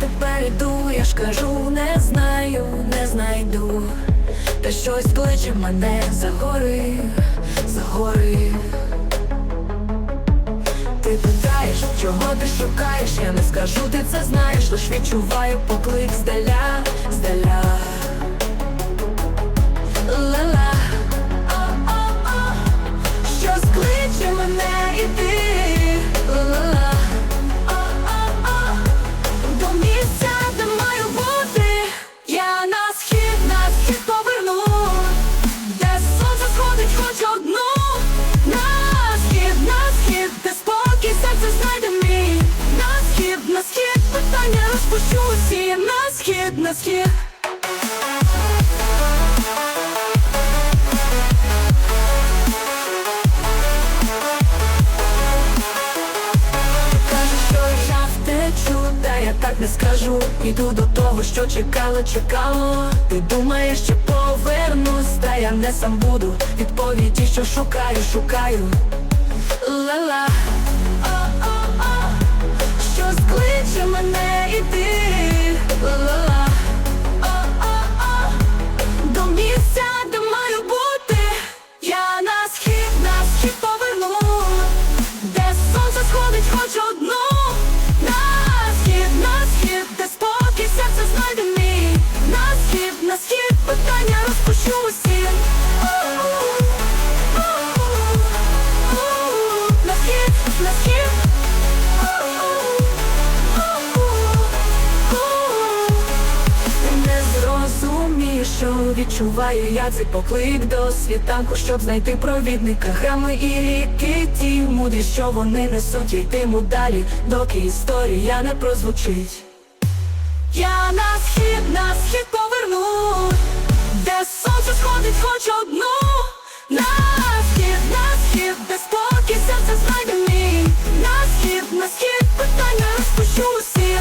тепер іду, я ж кажу, не знаю, не знайду. Та щось кличе мене за гори, за гори. Ти питаєш, чого ти шукаєш, я не скажу, ти це знаєш, лиш відчуваю поклик здаля, здаля. Питання розпущу. На схід, на схід. Що так не скажу. Іду до того, що чекало, чекало Ти думаєш, що повернусь, та я не сам буду. Відповіді, що шукаю, шукаю. Ла-ла. А-а-а Щось кличе мене на схід, питання розпущу усі. На схід, не зрозумію, що відчуваю я цей поклик до світанку, щоб знайти провідника. Грами і ріки, ті мудрі, що вони несуть, йтиму далі, доки історія не прозвучить. Я на схід, на схід поверну, де сонце сходить хоч одну. На схід, на схід, де спокій серце знайде мій. На схід, на схід, питання розпущу усі.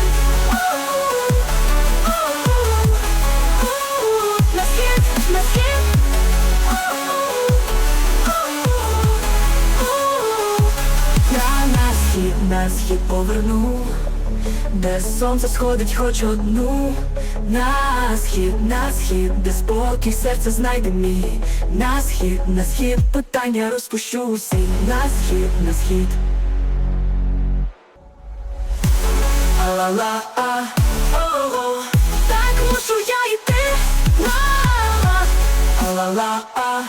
На схід, на схід. На схід, на схід поверну, де сонце сходить хоч одну. На схід, на схід, де спокій серце знайде мій. На схід, на схід, питання розпущу усі. На схід, на схід. А-ла-ла, а, о-о, так мушу я йти. Ла-ла, а-ла-ла, а,